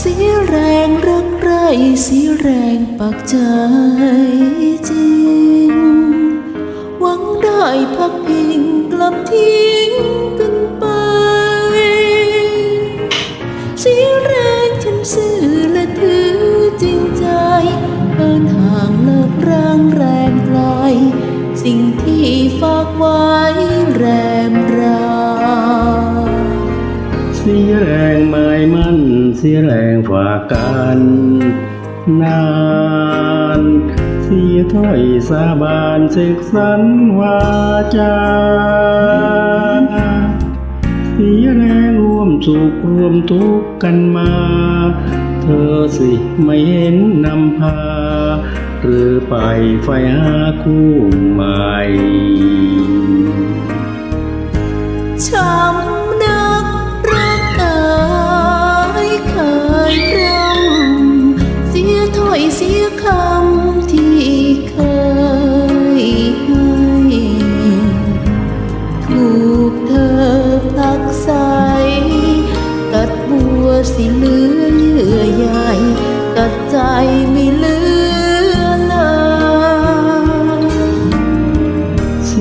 สีแรงรักใครสีแรงปักใจจริง หวังได้พักพิงกลับทิ้งกันไป สีแรงฉันซื่อและถือจริงใจเดินห่างเลิกร่างแรงไกลสิ่งที่ฝากไว้ สียแรงฝากกันนานเสียถ้อยสาบานเสกสรรวาจาเสียแรงร่วมสุขร่วมทุกข์กันมา เธอสิไม่เห็นนำพา หรือไปไฟหาคู่ใหม่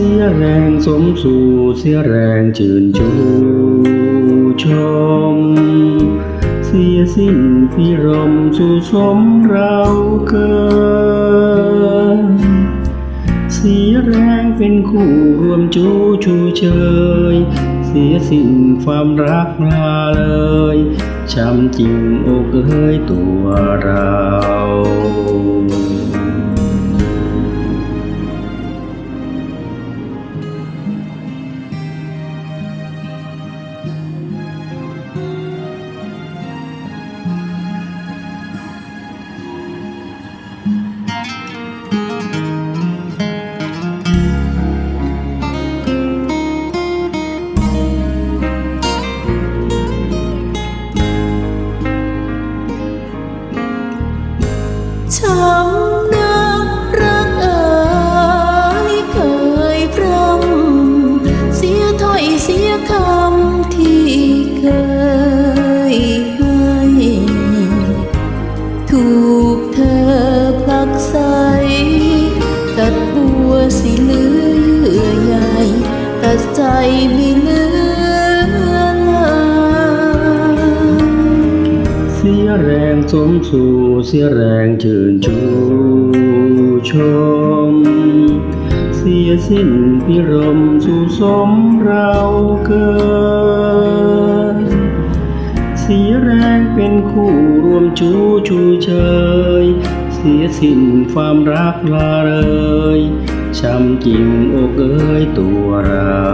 สียแรงสมสู่เสียแรงจืนชูชม เสียสิ้นพิรมสู่สมเราเกินเสียแรงเป็นคู่รวมจูชูเชย เสียสิ้นความรักลาเลยช้ำจริงอกเอ้ยตัวเรา สมสู่เสียแรงชื่นชูชม เสียสิ้นพิรมสู่สมเราเกินเสียแรงเป็นคู่รวมชูชูเชย เสียสิ้นความรักลาเลยช้ำจริงอกเอ้ยตัวเรา